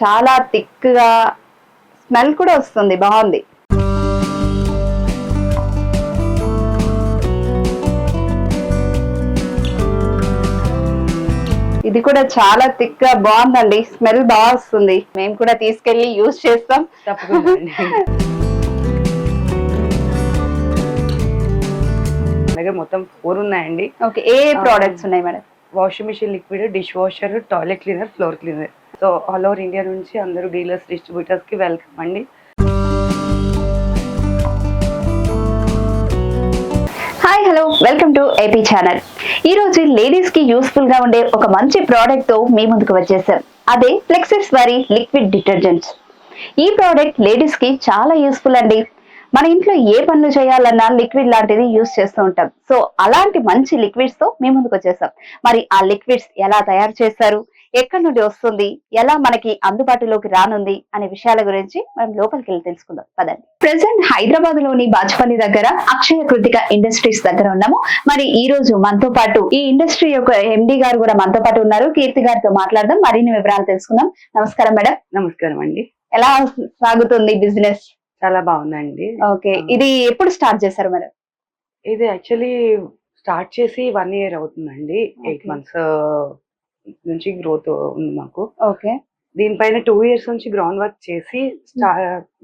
చాలా థిక్గా స్మెల్ కూడా వస్తుంది బాగుంది. ఇది కూడా చాలా థిక్గా బాగుందండి స్మెల్ బాగా వస్తుంది. మేము కూడా తీసుకెళ్ళి యూజ్ చేస్తాం. అలాగే మొత్తం ఫోర్ ఉన్నాయండి ఓకే ఏ ప్రోడక్ట్స్ ఉన్నాయి madam? Washing machine liquid dish washer toilet cleaner floor cleaner so all over India నుంచి అందరూ డీలర్స్ డిస్ట్రిబ్యూటర్స్కి వెల్కమ్ అండి. Hi hello welcome to AP channel ఈ రోజు లేడీస్కి యూస్ఫుల్గా ఉండే ఒక మంచి ప్రోడక్ట్తో మీ ముందుకు వచ్చేసాం. అదే ఫ్లెక్సిస్ వారి లిక్విడ్ డిటర్జెంట్స్ ఈ ప్రోడక్ట్ లేడీస్కి చాలా యూస్ఫుల్ అండి. మన ఇంట్లో ఏ పనులు చేయాలన్నా లిక్విడ్ లాంటిది యూస్ చేస్తూ ఉంటాం. సో అలాంటి మంచి లిక్విడ్స్తో మీ ముందుకు వచ్చేసాం మరి ఆ లిక్విడ్స్ ఎలా తయారు చేస్తారు? ఎక్కడి నుండి వస్తుంది? ఎలా మనకి అందుబాటులోకి రానుంది? అనే విషయాల గురించి మనం లోపలికి వెళ్ళి తెలుసుకుందాం. పదండి. ప్రెసెంట్ హైదరాబాద్లోని బాజ్పల్లి దగ్గర అక్షయ కృతిక ఇండస్ట్రీస్ దగ్గర ఉన్నాము. మరి ఈ రోజు మనతో పాటు ఈ ఇండస్ట్రీ యొక్క ఎండి గారు కూడా మనతో పాటు ఉన్నారు. కీర్తి గారితో మాట్లాడదాం. మరిన్ని వివరాలు తెలుసుకుందాం. నమస్కారం మేడం. నమస్కారం అండి. ఎలా సాగుతుంది బిజినెస్ చాలా బాగుందండి. ఓకే. ఇది ఎప్పుడు స్టార్ట్ చేశారు మేడం ఇది యాక్చువల్లీ స్టార్ట్ చేసి వన్ ఇయర్ అవుతుందండి. ఎయిట్. మంత్స్ నుంచి గ్రోత్ ఉంది మాకు. ఓకే. దీనిపైన టూ ఇయర్స్ నుంచి గ్రౌండ్ వర్క్ చేసి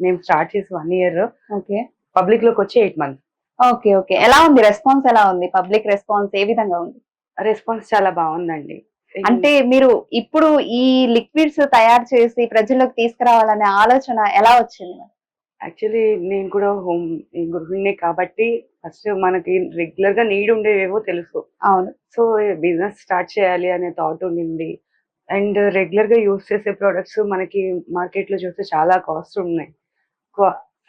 మేము స్టార్ట్ చేసి వన్ ఇయర్ ఓకే. పబ్లిక్లోకి వచ్చి ఎయిట్ మంత్స్. Okay okay. ఎలా ఉంది? రెస్పాన్స్ ఎలా ఉంది? పబ్లిక్ రెస్పాన్స్ ఏ విధంగా ఉంది? రెస్పాన్స్ చాలా బాగుందండి. అంటే మీరు ఇప్పుడు ఈ లిక్విడ్స్ తయారు చేసి ప్రజల్లోకి తీసుకురావాలనే ఆలోచన ఎలా వచ్చింది యాక్చువల్లీ నేను కూడా హోమ్ గృహిణి కాబట్టి ఫస్ట్ మనకి రెగ్యులర్గా నీడ్ ఉండేవేవో తెలుసు. అవును. సో బిజినెస్ స్టార్ట్ చేయాలి అనే థాట్ ఉండింది. అండ్ రెగ్యులర్గా యూస్ చేసే ప్రొడక్ట్స్ మనకి మార్కెట్లో చూస్తే చాలా కాస్ట్ ఉన్నాయి.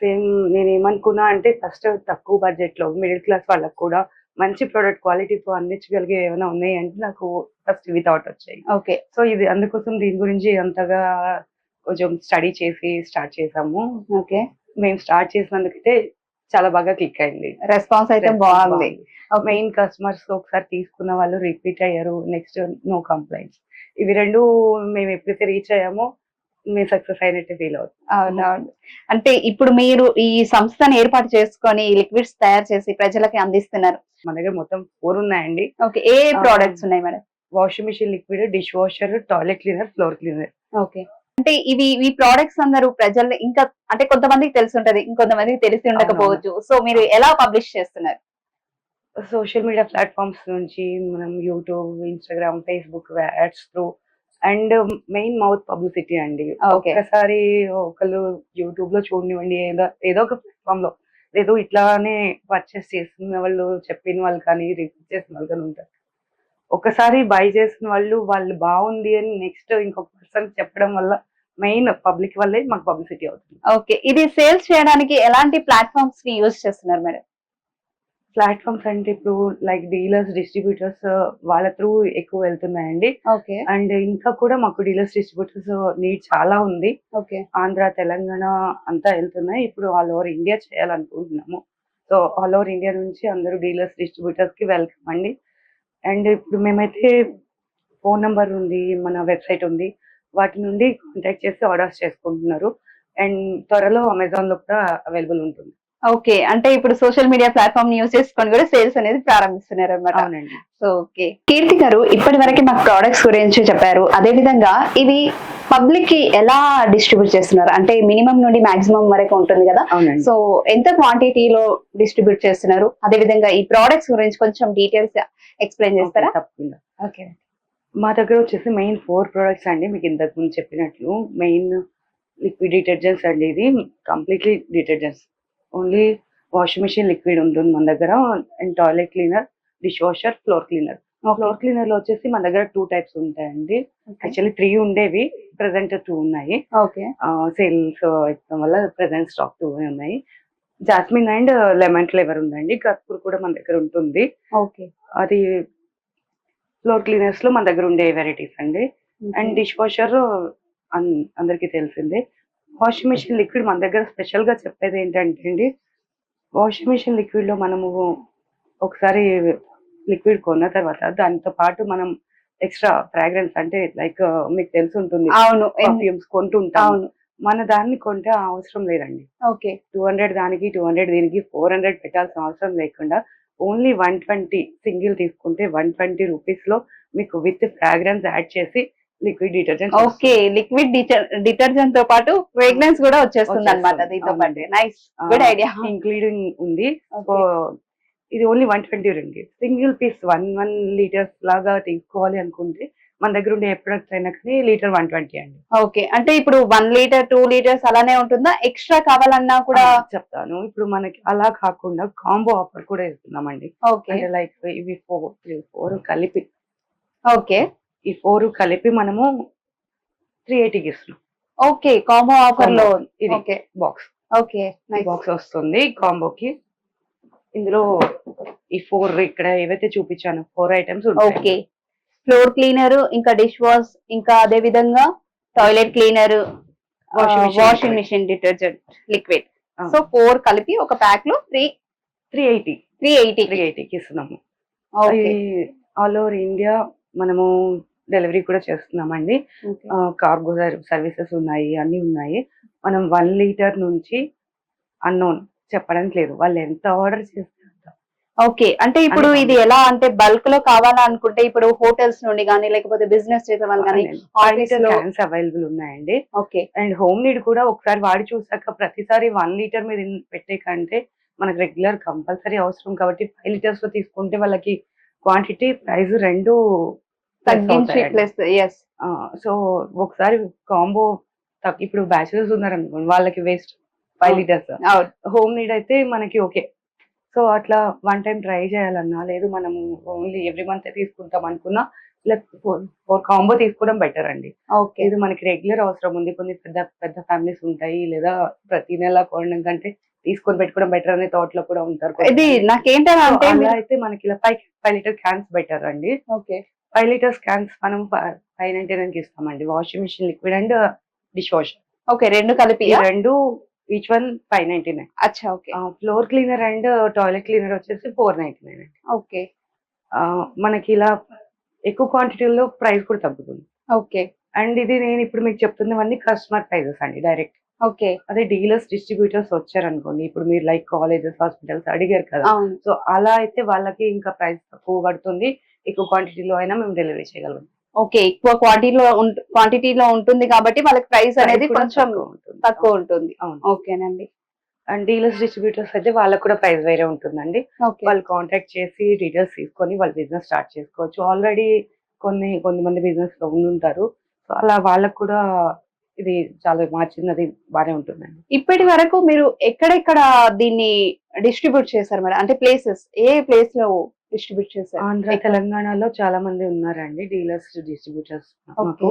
సేమ్ నేను ఏమనుకున్నా అంటే ఫస్ట్ తక్కువ బడ్జెట్లో మిడిల్ క్లాస్ వాళ్ళకి కూడా మంచి ప్రోడక్ట్ క్వాలిటీతో అందించగలిగే ఏమైనా ఉన్నాయి అంటే నాకు ఫస్ట్ ఇవి థాట్ వచ్చాయి. ఓకే. సో ఇది అందుకోసం దీని గురించి అంతగా కొంచెం స్టడీ చేసి స్టార్ట్ చేసాము. ఓకే. మేము స్టార్ట్ చేసినందుకైతే చాలా బాగా క్లిక్ అయింది. రెస్పాన్స్ అయితే బాగుంది. మెయిన్ కస్టమర్స్ ఒకసారి తీసుకున్న వాళ్ళు రిపీట్ అయ్యారు. నెక్స్ట్ నో కంప్లైంట్స్ ఇవి రెండు మేము ఎప్పుడైతే రీచ్ అయ్యామో మేము సక్సెస్ అయినట్టు ఫీల్ అవుతుంది. అవునవును అంటే ఇప్పుడు మీరు ఈ సంస్థను ఏర్పాటు చేసుకొని లిక్విడ్స్ తయారు చేసి ప్రజలకి అందిస్తున్నారు. మన దగ్గర మొత్తం ఫోర్ ఉన్నాయండి. ఓకే ఏ ప్రోడక్ట్స్ ఉన్నాయి madam? Washing machine liquid dish washer toilet cleaner floor cleaner okay అంటే ఇవి ఈ ప్రోడక్ట్స్ అందరూ ప్రజలు ఇంకా అంటే కొంతమందికి తెలిసి ఉంటది ఇంకొంతమందికి తెలిసి ఉండకపోవచ్చు. సో మీరు ఎలా పబ్లిష్ చేస్తున్నారు? సోషల్ మీడియా ప్లాట్ఫామ్స్ నుంచి మనం YouTube Instagram Facebook ads through and main mouth publicity అండి. ఒక్కసారి ఒకళ్ళు యూట్యూబ్లో చూడనివ్వండి ఏదో ఏదో ఒక ప్లాట్ఫామ్లో. ఏదో ఇట్లానే పర్చేస్ చేస్తున్న వాళ్ళు చెప్పిన వాళ్ళు కానీ రిపీట్ చేసిన వాళ్ళు కానీ ఉంటారు. ఒకసారి బై చేసిన వాళ్ళు వాళ్ళు బాగుంది అని నెక్స్ట్ ఇంకొక పర్సన్ చెప్పడం వల్ల మెయిన్ పబ్లిక్ వల్లే మాకు పబ్లిసిటీ అవుతుంది. ఓకే ఇది సేల్స్ చేయడానికి ఎలాంటి ప్లాట్ఫామ్స్ని యూజ్ చేస్తున్నారు మేడం? ప్లాట్ఫామ్స్ అంటే ఇప్పుడు లైక్ డీలర్స్ డిస్ట్రిబ్యూటర్స్ వాళ్ళ త్రూ ఎక్కువ వెళ్తున్నాయండి. ఓకే అండ్ ఇంకా కూడా మాకు డీలర్స్ డిస్ట్రిబ్యూటర్స్ నీడ్ చాలా ఉంది. ఓకే ఆంధ్ర తెలంగాణ అంతా వెళ్తున్నాయి. ఇప్పుడు ఆల్ ఓవర్ ఇండియా చేయాలనుకుంటున్నాము. సో ఆల్ ఓవర్ ఇండియా నుంచి అందరూ డీలర్స్ డిస్ట్రిబ్యూటర్స్కి వెల్కమ్ అండి. అండ్ ఇప్పుడు మేమైతే ఫోన్ నెంబర్ ఉంది మన వెబ్సైట్ ఉంది. వాటి నుండి కాంటాక్ట్ చేసి ఆర్డర్స్ చేసుకుంటున్నారు. అండ్ త్వరలో అమెజాన్లో కూడా అవైలబుల్ ఉంటుంది. ఓకే. అంటే ఇప్పుడు సోషల్ మీడియా ప్లాట్ఫామ్ యూజ్ చేసుకొని కూడా సేల్స్ అనేది ప్రారంభిస్తున్నారు అనమాట అవునండి. ఓకే. కీర్తి గారు ఇప్పటి వరకు మాకు ప్రోడక్ట్స్ గురించి చెప్పారు. అదే విధంగా ఇవి పబ్లిక్కి ఎలా డిస్ట్రిబ్యూట్ చేస్తున్నారు? అంటే మినిమం నుండి మాక్సిమం వరకు ఉంటుంది కదా? సో ఎంత క్వాంటిటీలో డిస్ట్రిబ్యూట్ చేస్తున్నారు? అదే విధంగా ఈ ప్రోడక్ట్స్ గురించి కొంచెం డీటెయిల్స్ ఎక్స్ప్లెయిన్ చేస్తారా? తప్పకుండా. ఓకే. మా దగ్గర వచ్చేసి మెయిన్ ఫోర్ ప్రొడక్ట్స్ అండి. మీకు ఇంతకు ముందు చెప్పినట్లు. మెయిన్ లిక్విడ్ డిటర్జెంట్స్ అండి ఇది. Completely detergents only washing machine liquid ఉంటుంది మన దగ్గర and toilet cleaner dish washer floor cleaner. Floor క్లీనర్లో వచ్చేసి మన దగ్గర టూ టైప్స్ ఉంటాయండి. యాక్చువల్లీ త్రీ ఉండేవి ప్రెసెంట్ టూ ఉన్నాయి. ఓకే. సేల్స్ ఇవ్వడం వల్ల ప్రెసెంట్ స్టాక్ టూ ఉన్నాయి. జాస్మిన్ అండ్ లెమన్ ఫ్లేవర్ ఉందండి. కర్పూర్ కూడా మన దగ్గర ఉంటుంది. ఓకే. అది ఫ్లోర్ క్లీనర్స్లో మన దగ్గర ఉండే వెరైటీస్ అండి. అండ్ డిష్ వాషర్ అందరికీ తెలిసిందే. వాషింగ్ మిషన్ లిక్విడ్ మన దగ్గర స్పెషల్గా చెప్పేది ఏంటంటే అండి వాషింగ్ మిషన్ లిక్విడ్లో మనము ఒకసారి లిక్విడ్ కొన్న తర్వాత దాంతో పాటు మనం ఎక్స్ట్రా ఫ్రాగ్రెన్స్ అంటే లైక్ మీకు తెలిసి ఉంటుంది అవును. పర్ఫ్యూమ్స్ కొంటుంటాం. అవును. మన దాన్ని కొంటే అవసరం లేదండి. ఓకే. టూ హండ్రెడ్ దానికి టూ హండ్రెడ్ దీనికి ఫోర్ హండ్రెడ్ పెట్టాల్సిన అవసరం లేకుండా ఓన్లీ వన్ ట్వంటీ సింగిల్ తీసుకుంటే వన్ ట్వంటీ రూపీస్లో మీకు విత్ ఫ్రాగ్రెన్స్ యాడ్ చేసి లిక్విడ్ డిటర్జెంట్ ఓకే లిక్విడ్ డిటర్జెంట్తో పాటు ఫ్రేగ్రెన్స్ కూడా వచ్చేస్తుంది అనమాట. దీంతో పాటు. నైస్ గుడ్ ఐడియా ఇంక్లూడింగ్ ఉంది. సో ఇది ఓన్లీ వన్ ట్వంటీ రండి. Single piece one one litres లాగా తీసుకోవాలి అనుకుంటే మన దగ్గర ఉండే ఏ ప్రొడక్ట్ అయినా కానీ లీటర్ వన్ ట్వంటీ అండి. ఓకే. అంటే ఇప్పుడు వన్ లీటర్ టూ లీటర్స్ అలానే ఉంటుందా? ఎక్స్ట్రా కావాలన్నా కూడా చెప్తాను. ఇప్పుడు మనకి అలా కాకుండా కాంబో ఆఫర్ కూడా ఇస్తున్నామండి. ఓకే. లైక్ ఇవి ఫోర్ త్రీ ఫోర్ కలిపి ఓకే. ఈ ఫోర్ కలిపి మనము త్రీ ఎయిటీకి ఇస్తున్నాం ఓకే కాంబో ఆఫర్లో. ఇది బాక్స్ ఓకే బాక్స్ వస్తుంది కాంబోకి ఇందులో ఈ ఫోర్ ఇక్కడ ఏవైతే చూపించాను four items okay floor cleaner ఇంకా డిష్ వాష్ ఇంకా అదే విధంగా toilet cleaner washing. Machine detergent liquid. So four కలిపి ఒక ప్యాక్లో three three eighty three eighty three ఎయిటీకి ఇస్తున్నాము. ఆల్ ఓవర్ ఇండియా మనము డెలివరీ కూడా చేస్తున్నామండి. కార్గో సర్వీసెస్ ఉన్నాయి అన్ని ఉన్నాయి. మనం వన్ లీటర్ నుంచి అన్నోన్ చెప్పడానికి లేదు. వాళ్ళు ఎంత ఆర్డర్ చేస్తే అంత. ఓకే. అంటే ఇప్పుడు ఇది ఎలా అంటే బల్క్లో కావాలనుకుంటే ఇప్పుడు హోటల్స్ నుండి కానీ లేకపోతే బిజినెస్ చేసే వాళ్ళు కానీ క్యాన్స్ అవైలబుల్ ఉన్నాయండి. ఓకే. అండ్ హోమ్ నీడ్ కూడా ఒకసారి వాడి చూసాక ప్రతిసారి వన్ లీటర్ మీద పెట్టే కంటే మనకు రెగ్యులర్ కంపల్సరీ అవసరం కాబట్టి ఫైవ్ లీటర్స్లో తీసుకుంటే వాళ్ళకి క్వాంటిటీ ప్రైస్ రెండు తగ్గించి ప్లస్ ఎస్ సో ఒకసారి కాంబో ఇప్పుడు బ్యాచులర్స్ ఉన్నారు అనుకోండి వాళ్ళకి వేస్ట్ ఫైవ్ అవును. లీటర్స్. హోమ్ నీడ్ అయితే మనకి ఓకే. సో అట్లా వన్ టైం ట్రై చేయాలన్నా లేదు మనము ఓన్లీ ఎవ్రీ మంత్ తీసుకుంటాం అనుకున్నా ఇలా ఫోర్ కాంబో తీసుకోవడం బెటర్ అండి. ఓకే. ఇది మనకి రెగ్యులర్ అవసరం ఉంది. కొన్ని పెద్ద పెద్ద ఫ్యామిలీస్ ఉంటాయి లేదా ప్రతి నెల కొనడం కంటే తీసుకొని పెట్టుకోవడం బెటర్ అనే థాట్లో కూడా ఉంటారు ఇది అయితే మనకి ఇలా five five litre cans better అండి. ఓకే. ఫైవ్ లీటర్స్ క్యాన్స్ మనం ఫైవ్ నైన్టీ నైన్కి ఇస్తామండి. Washing machine liquid and dish washer okay రెండు కలిపి రెండు each one five ninety nine అచ్చా okay. Floor cleaner and toilet cleaner వచ్చేసి ఫోర్ నైన్టీ నైన్ అండి. ఓకే. మనకి ఇలా ఎక్కువ క్వాంటిటీలో ప్రైస్ కూడా తగ్గుతుంది. ఓకే. అండ్ ఇది నేను ఇప్పుడు మీకు చెప్తున్నవన్నీ కస్టమర్ ప్రైజెస్ అండి డైరెక్ట్ ఓకే. అదే డీలర్స్ డిస్ట్రిబ్యూటర్స్ వచ్చారనుకోండి. ఇప్పుడు మీరు లైక్ కాలేజెస్ హాస్పిటల్స్ అడిగారు కదా. సో అలా అయితే వాళ్ళకి ఇంకా ప్రైస్ తక్కువ పడుతుంది. ఎక్కువ క్వాంటిటీలో అయినా మేము డెలివరీ చేయగలం ఓకే. ఎక్కువ క్వాంటిటీలో క్వాంటిటీలో ఉంటుంది కాబట్టి వాళ్ళకి ప్రైస్ అనేది కొంచెం తక్కువ ఉంటుంది. ఓకేనండి. అండ్ డీలర్స్ డిస్ట్రిబ్యూటర్స్ అయితే వాళ్ళకి కూడా ప్రైస్ వేరే ఉంటుందండి. వాళ్ళు కాంటాక్ట్ చేసి డీటెయిల్స్ తీసుకొని వాళ్ళ బిజినెస్ స్టార్ట్ చేసుకోవచ్చు. ఆల్రెడీ కొన్ని కొంతమంది బిజినెస్లో ఉండి ఉంటారు సో అలా వాళ్ళకు కూడా ఇది చాలా మార్చినది బాగానే ఉంటుందండి. ఇప్పటి వరకు మీరు ఎక్కడెక్కడ దీన్ని డిస్ట్రిబ్యూట్ చేశారు మరి? అంటే ప్లేసెస్ ఏ ప్లేస్లో డిస్ట్రిబ్యూట్ చేశారు? ఆంధ్ర? తెలంగాణలో చాలా మంది ఉన్నారండి డీలర్స్ డిస్ట్రిబ్యూటర్స్ మాకు.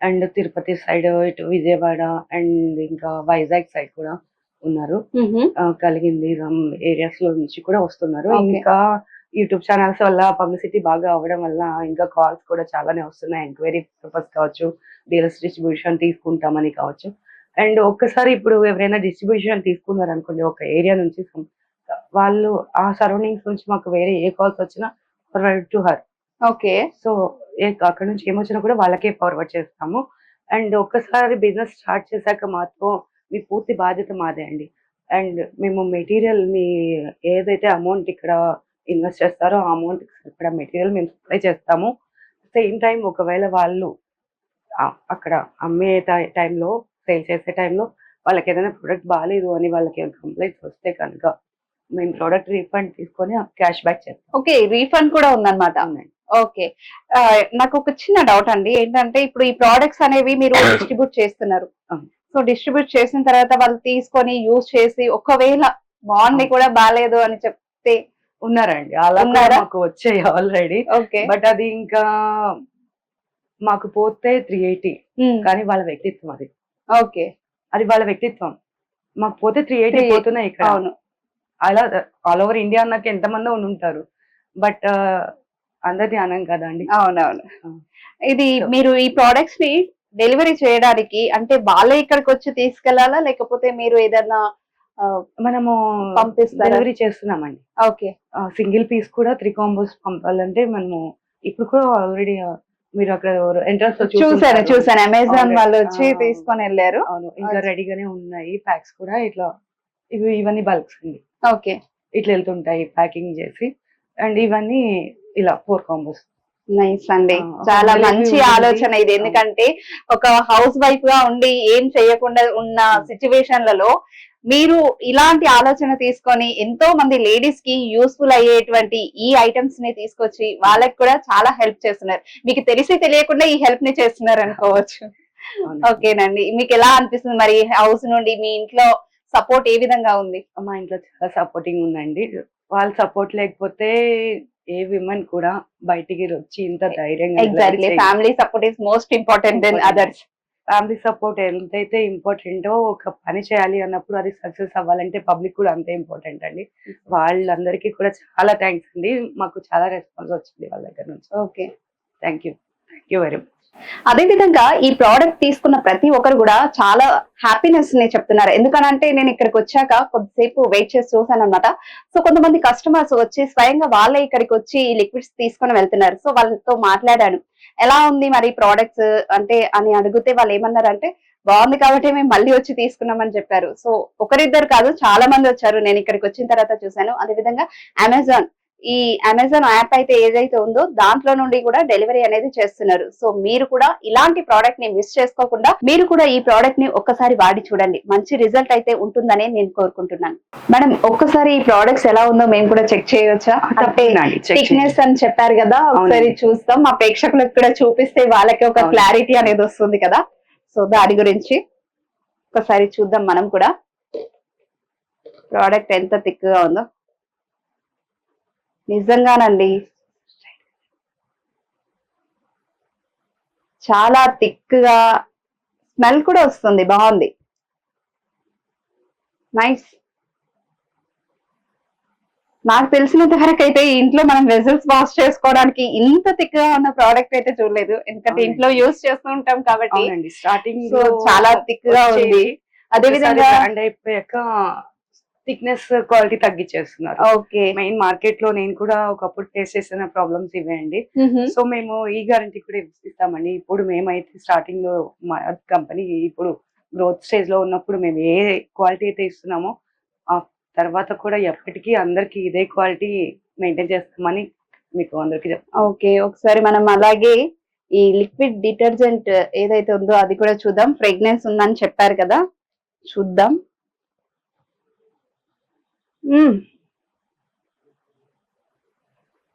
అండ్ తిరుపతి సైడ్ ఇటు విజయవాడ అండ్ ఇంకా వైజాగ్ సైడ్ కూడా ఉన్నారు. కలిగింది ఏరియాస్లో నుంచి కూడా వస్తున్నారు. ఇంకా యూట్యూబ్ ఛానల్స్ వల్ల పబ్లిసిటీ బాగా అవ్వడం వల్ల ఇంకా కాల్స్ కూడా చాలానే వస్తున్నాయి. ఎంక్వైరీ పర్పస్ కావచ్చు డీలర్స్ డిస్ట్రిబ్యూషన్ తీసుకుంటామని కావచ్చు. అండ్ ఒక్కసారి ఇప్పుడు ఎవరైనా డిస్ట్రిబ్యూషన్ తీసుకున్నారు అనుకోండి ఒక ఏరియా నుంచి వాళ్ళు ఆ సరౌండింగ్స్ నుంచి మాకు వేరే ఏ కాల్స్ వచ్చినా forward to her. Okay. So అక్కడ నుంచి ఏమొచ్చినా కూడా వాళ్ళకే ఫార్వర్డ్ చేస్తాము. అండ్ ఒక్కసారి బిజినెస్ స్టార్ట్ చేశాక మాత్రం మీ పూర్తి బాధ్యత మాదే అండి. అండ్ మేము మెటీరియల్ మీ ఏదైతే అమౌంట్ ఇక్కడ ఇన్వెస్ట్ చేస్తారో ఆ అమౌంట్ ఇక్కడ మెటీరియల్ మేము సప్లై చేస్తాము. సేమ్ టైం ఒకవేళ వాళ్ళు అక్కడ అమ్మే టైంలో సేల్ చేసే టైంలో వాళ్ళకి ఏదైనా ప్రొడక్ట్ బాగాలేదు అని వాళ్ళకి కంప్లైంట్స్ వస్తే కనుక మేము ప్రోడక్ట్ రీఫండ్ తీసుకొని క్యాష్ బ్యాక్ చేస్తాం. ఓకే రీఫండ్ కూడా ఉందన్నమాట. ఓకే నాకు ఒక చిన్న డౌట్ అండి. ఏంటంటే ఇప్పుడు ఈ ప్రోడక్ట్స్ అనేవి మీరు డిస్ట్రిబ్యూట్ చేస్తున్నారు. సో డిస్ట్రిబ్యూట్ చేసిన తర్వాత వాళ్ళు తీసుకొని యూజ్ చేసి ఒకవేళ బాగుంది. కూడా బాగాలేదు అని చెప్తే ఉన్నారండి. అలా? మాకు వచ్చాయి ఆల్రెడీ ఓకే. బట్ అది ఇంకా మాకు పోతే త్రీ ఎయిటీ కానీ వాళ్ళ వ్యక్తిత్వం అది. ఓకే. అది వాళ్ళ వ్యక్తిత్వం. మాకు పోతే త్రీ ఎయిటీ 380 పోతున్నాయి ఇక్కడ. అవును. అలా ఆల్ ఓవర్ ఇండియా అన్నాక ఎంతమంది ఉంటారు బట్ అందరిది అనం కదండి. అవునవును. అవును. ఇది మీరు ఈ ప్రోడక్ట్స్ని డెలివరీ చేయడానికి అంటే వాళ్ళే ఇక్కడికి వచ్చి తీసుకెళ్ళాలా లేకపోతే మీరు ఏదైనా మనము? డెలివరీ చేస్తున్నామండి. ఓకే. సింగిల్ పీస్ కూడా త్రీ కాంబోస్ పంపాలంటే మనము ఇప్పుడు కూడా ఆల్రెడీ మీరు అక్కడ ఎంట్రన్స్ చూసాను చూసాను అమెజాన్. వాళ్ళు వచ్చి. తీసుకొని వెళ్ళారు. అవును. ఇంకా. రెడీగానే ఉన్నాయి ప్యాక్స్ కూడా. ఇట్లా ఇవి ఇవన్నీ బల్క్స్ అండి. ఓకే. ఇట్లా వెళ్తుంటాయి ప్యాకింగ్ చేసి. అండ్ ఇవన్నీ ఇలా ఫోర్ కాంబోస్ నైస్ అండి. చాలా మంచి. ఆలోచన ఇది. ఎందుకంటే ఒక హౌస్ వైఫ్గా ఉండి ఏం చేయకుండా ఉన్న సిచ్యువేషన్లలో మీరు ఇలాంటి ఆలోచన తీసుకొని ఎంతో మంది లేడీస్కి యూస్ఫుల్ అయ్యేటువంటి ఈ ఐటమ్స్ని తీసుకొచ్చి వాళ్ళకి కూడా చాలా హెల్ప్ చేస్తున్నారు. మీకు తెలిసి తెలియకుండా ఈ హెల్ప్ని చేస్తున్నారు అనుకోవచ్చు. ఓకేనండి. మీకు ఎలా అనిపిస్తుంది మరి హౌస్ నుండి మీ ఇంట్లో సపోర్ట్ ఏ విధంగా ఉంది? మా ఇంట్లో చాలా సపోర్టింగ్ ఉందండి. వాళ్ళ సపోర్ట్ లేకపోతే ఏ విమెన్ కూడా బయటికి వచ్చి ఇంత ధైర్యంగా family support is most important then. Others family support ఎంతైతే ఇంపార్టెంటో ఒక పని చేయాలి అన్నప్పుడు అది సక్సెస్ అవ్వాలంటే పబ్లిక్ కూడా అంతే ఇంపార్టెంట్ అండి. వాళ్ళందరికీ కూడా చాలా థ్యాంక్స్ అండి. మాకు చాలా రెస్పాన్స్ వచ్చింది వాళ్ళ దగ్గర నుంచి. Okay. Thank you thank you very much అదే విధంగా ఈ ప్రోడక్ట్ తీసుకున్న ప్రతి ఒక్కరు కూడా చాలా హ్యాపీనెస్ని చెప్తున్నారు. ఎందుకనంటే నేను ఇక్కడికి వచ్చాక కొద్దిసేపు వెయిట్ చేసి చూసాను అనమాట సో కొంతమంది కస్టమర్స్ వచ్చి స్వయంగా వాళ్ళే ఇక్కడికి వచ్చి ఈ లిక్విడ్స్ తీసుకొని వెళ్తున్నారు. సో వాళ్ళతో మాట్లాడాను. ఎలా ఉంది మరి ప్రోడక్ట్స్ అంటే అని అడిగితే వాళ్ళు ఏమన్నారంటే బాగుంది కాబట్టి మేము మళ్ళీ వచ్చి తీసుకున్నామని చెప్పారు. సో ఒకరిద్దరు కాదు చాలా మంది వచ్చారు. నేను ఇక్కడికి వచ్చిన తర్వాత చూసాను అదే విధంగా అమెజాన్ ఈ అమెజాన్ యాప్ అయితే ఏదైతే ఉందో దాంట్లో నుండి కూడా డెలివరీ అనేది చేస్తున్నారు. సో మీరు కూడా ఇలాంటి ప్రోడక్ట్ని మిస్ చేసుకోకుండా మీరు కూడా ఈ ప్రోడక్ట్ని ఒక్కసారి వాడి చూడండి. మంచి రిజల్ట్ అయితే ఉంటుందని నేను కోరుకుంటున్నాను. మేడం ఒక్కసారి ఈ ప్రోడక్ట్స్ ఎలా ఉందో మేము కూడా చెక్ చేయవచ్చా? థిక్నెస్ అని చెప్పారు కదా ఒకసారి. చూస్తాం. మా ప్రేక్షకులకు కూడా చూపిస్తే వాళ్ళకి ఒక. క్లారిటీ అనేది వస్తుంది కదా. సో దాని గురించి ఒకసారి చూద్దాం మనం కూడా. ప్రోడక్ట్ ఎంత థిక్గా ఉందో. నిజంగానండి. చాలా థిక్గా స్మెల్ కూడా వస్తుంది. బాగుంది. నైస్. నాకు తెలిసినంత వరకు అయితే ఇంట్లో మనం వెజల్స్ వాష్ చేసుకోవడానికి ఇంత థిక్గా ఉన్న ప్రోడక్ట్ అయితే చూడలేదు. ఎందుకంటే. ఇంట్లో యూస్ చేస్తూ ఉంటాం కాబట్టి. స్టార్టింగ్ చాలా థిక్గా ఉంది. అదే విధంగా అండ్ అయిపోయాక థిక్నెస్ క్వాలిటీ తగ్గించేస్తున్నారు ఓకే మెయిన్ మార్కెట్లో నేను కూడా ఒకప్పుడు ఫేస్ చేసిన ప్రాబ్లమ్స్ ఇవే అండి. సో మేము ఈ గ్యారంటీ కూడా ఇస్తామండి. ఇప్పుడు మేమైతే స్టార్టింగ్లో మా కంపెనీ ఇప్పుడు గ్రోత్ స్టేజ్లో ఉన్నప్పుడు మేము ఏ క్వాలిటీ అయితే ఇస్తున్నామో ఆ తర్వాత కూడా ఎప్పటికీ అందరికి ఇదే క్వాలిటీ మెయింటైన్ చేస్తామని మీకు అందరికి చెప్తాం ఓకే ఒకసారి మనం అలాగే ఈ లిక్విడ్ డిటర్జెంట్ ఏదైతే ఉందో అది కూడా చూద్దాం. ఫ్రెగ్నెన్స్ ఉందని చెప్పారు కదా. చూద్దాం.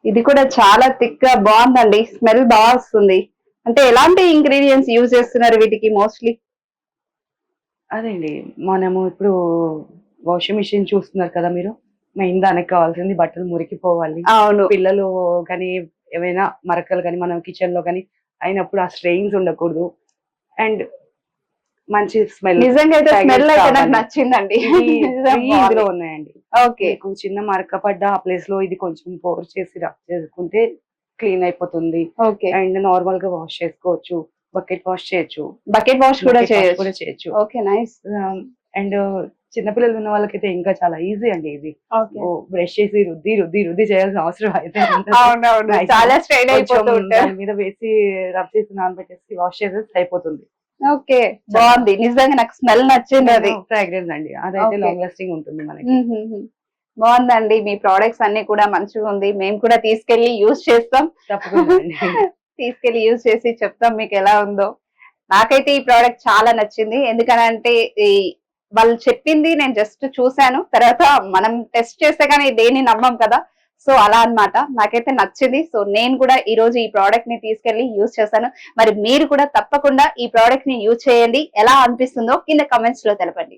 ఇది కూడా చాలా థిక్గా బాగుందండి. స్మెల్ బాగా వస్తుంది. అంటే ఎలాంటి ఇంగ్రీడియంట్స్ యూజ్ చేస్తున్నారు వీటికి మోస్ట్లీ? అదేండి మనము ఇప్పుడు వాషింగ్ మిషన్ చూస్తున్నారు కదా మీరు? మెయిన్ దానికి కావాల్సింది బట్టలు మురికిపోవాలి. అవును. పిల్లలు కానీ ఏమైనా మరకలు కానీ మనం కిచెన్లో కానీ అయినప్పుడు ఆ స్ట్రెయిన్స్ ఉండకూడదు. అండ్ మంచి స్మెల్ నిజంగా అయితే స్మెల్ అయితే నాకు. నచ్చిందండి. ఇందులో ఉన్నాయండి. మీకు చిన్న మరక పడ్డ ఆ ప్లేస్లో ఇది కొంచెం పోర్ చేసి రబ్ చేసుకుంటే క్లీన్ అయిపోతుంది. ఓకే. అండ్ నార్మల్గా వాష్ చేసుకోవచ్చు బకెట్ వాష్ చేయొచ్చు. బకెట్ వాష్ కూడా చేయొచ్చు. కూడా చేయొచ్చు. Okay nice. అండ్ చిన్నపిల్లలు ఉన్న వాళ్ళకైతే ఇంకా చాలా ఈజీ అండి ఇది. ఓకే. బ్రష్ చేసి రుద్ది రుద్ది రుద్ది చేయాల్సిన అవసరం అయితే. చాలా స్ట్రైన్ కొంచెం అయిపోతూ ఉంటారు దాని మీద వేసి రబ్ చేసి నానబెట్టేసి వాష్ చేసేసి అయిపోతుంది. ఓకే బాగుంది. నిజంగా నాకు స్మెల్ నచ్చింది అది. ఫ్రాగ్రెన్స్ అండి. అదైతే. లాంగ్ లాస్టింగ్ ఉంటుంది మనకి. బాగుందండి. మీ ప్రోడక్ట్స్ అన్ని కూడా మంచిగా ఉంది. మేము కూడా తీసుకెళ్ళి యూజ్ చేస్తాం. తీసుకెళ్ళి యూజ్ చేసి చెప్తాం మీకు ఎలా ఉందో. నాకైతే ఈ ప్రోడక్ట్ చాలా నచ్చింది. ఎందుకనంటే ఈ వాళ్ళు చెప్పింది నేను జస్ట్ చూశాను. తర్వాత మనం టెస్ట్ చేస్తే కానీ దేన్ని నమ్మం కదా. సో అలా అన్నమాట. నాకైతే నచ్చింది. సో నేను కూడా ఈ రోజు ఈ ప్రోడక్ట్ని తీసుకెళ్ళి యూజ్ చేశాను. మరి మీరు కూడా తప్పకుండా ఈ ప్రోడక్ట్ని యూజ్ చేయండి. ఎలా అనిపిస్తుందో కింద కమెంట్స్లో తెలపండి.